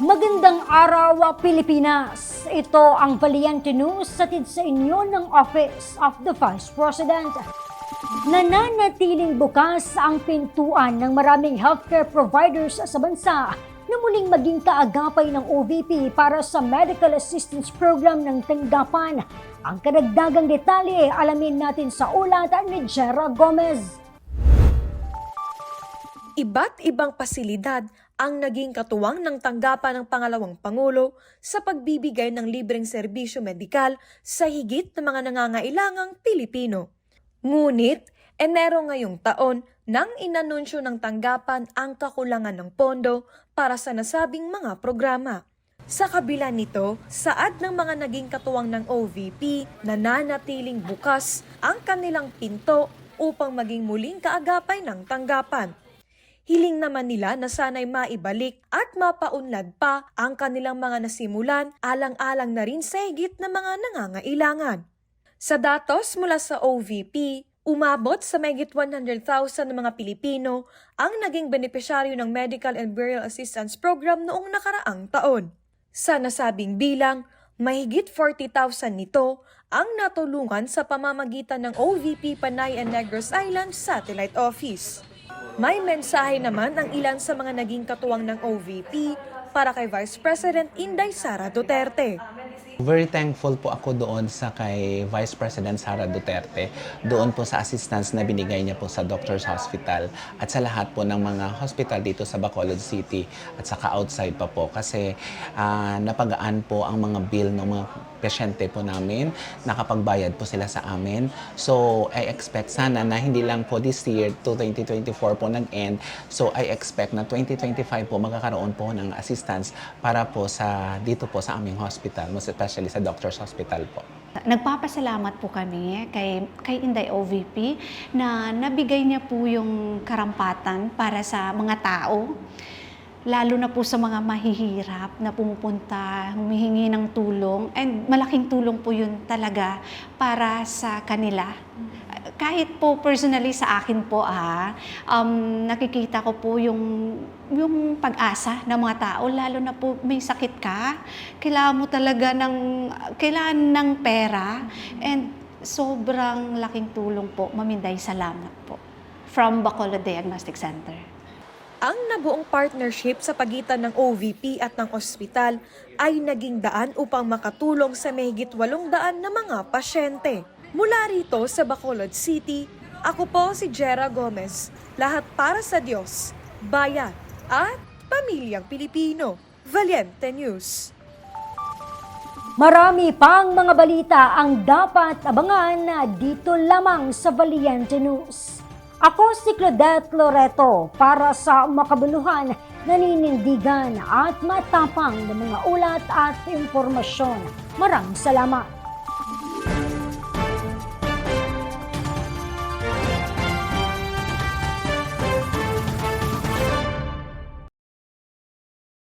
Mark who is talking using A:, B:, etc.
A: Magandang araw, Pilipinas! Ito ang Valiente News satid sa inyo ng Office of the Vice President. Nananatiling bukas ang pintuan ng maraming healthcare providers sa bansa na muling maging kaagapay ng OVP para sa Medical Assistance Program ng tanggapan. Ang karagdagang detalye alamin natin sa ulat ni Jera Gomez.
B: Iba't ibang pasilidad ang naging katuwang ng tanggapan ng pangalawang Pangulo sa pagbibigay ng libreng serbisyo medikal sa higit na mga nangangailangang Pilipino. Ngunit, Enero ngayong taon nang inanunsyo ng tanggapan ang kakulangan ng pondo para sa nasabing mga programa. Sa kabila nito, saad ng mga naging katuwang ng OVP na nanatiling bukas ang kanilang pinto upang maging muling kaagapay ng tanggapan. Hiling naman nila na sana'y maibalik at mapaunlad pa ang kanilang mga nasimulan alang-alang na rin sa higit na mga nangangailangan. Sa datos mula sa OVP, umabot sa mahigit 100,000 na mga Pilipino ang naging benepisyaryo ng Medical and Burial Assistance Program noong nakaraang taon. Sa nasabing bilang, mahigit 40,000 nito ang natulungan sa pamamagitan ng OVP Panay and Negros Island Satellite Office. May mensahe naman ang ilan sa mga naging katuwang ng OVP para kay Vice President Inday Sara Duterte.
C: Very thankful po ako doon sa kay Vice President Sara Duterte, doon po sa assistance na binigay niya po sa Doctors Hospital at sa lahat po ng mga hospital dito sa Bacolod City at saka outside pa po kasi ah, napagaan po ang mga bill ng mga pasyente po namin, nakapagbayad po sila sa amin. So I expect sana na hindi lang po this year to 2024 po nag-end. So I expect na 2025 po magkakaroon po ng assistance para po sa dito po sa aming hospital, most sa Doctors Hospital po.
D: Nagpapasalamat po kami kay, kay Inday OVP na nabigay niya po yung karampatan para sa mga tao. Lalo na po sa mga mahihirap na pumupunta, humihingi ng tulong. And malaking tulong po yun talaga para sa kanila. Kahit po personally sa akin po ah, um, nakikita ko po yung, yung pag-asa ng mga tao, lalo na po may sakit ka, kailangan mo talaga ng, kailangan ng pera, and sobrang laking tulong po, maminday salamat po. From Bacolod Diagnostic Center.
B: Ang nabuong partnership sa pagitan ng OVP at ng ospital ay naging daan upang makatulong sa mahigit walong daan na mga pasyente. Mula rito sa Bacolod City, ako po si Jera Gomez. Lahat para sa Diyos, bayan at pamilyang Pilipino. Valiente News.
A: Marami pang mga balita ang dapat abangan dito lamang sa Valiente News. Ako si Claudette Loreto para sa makabuluhan, naninindigan at matapang na mga ulat at impormasyon. Maraming salamat.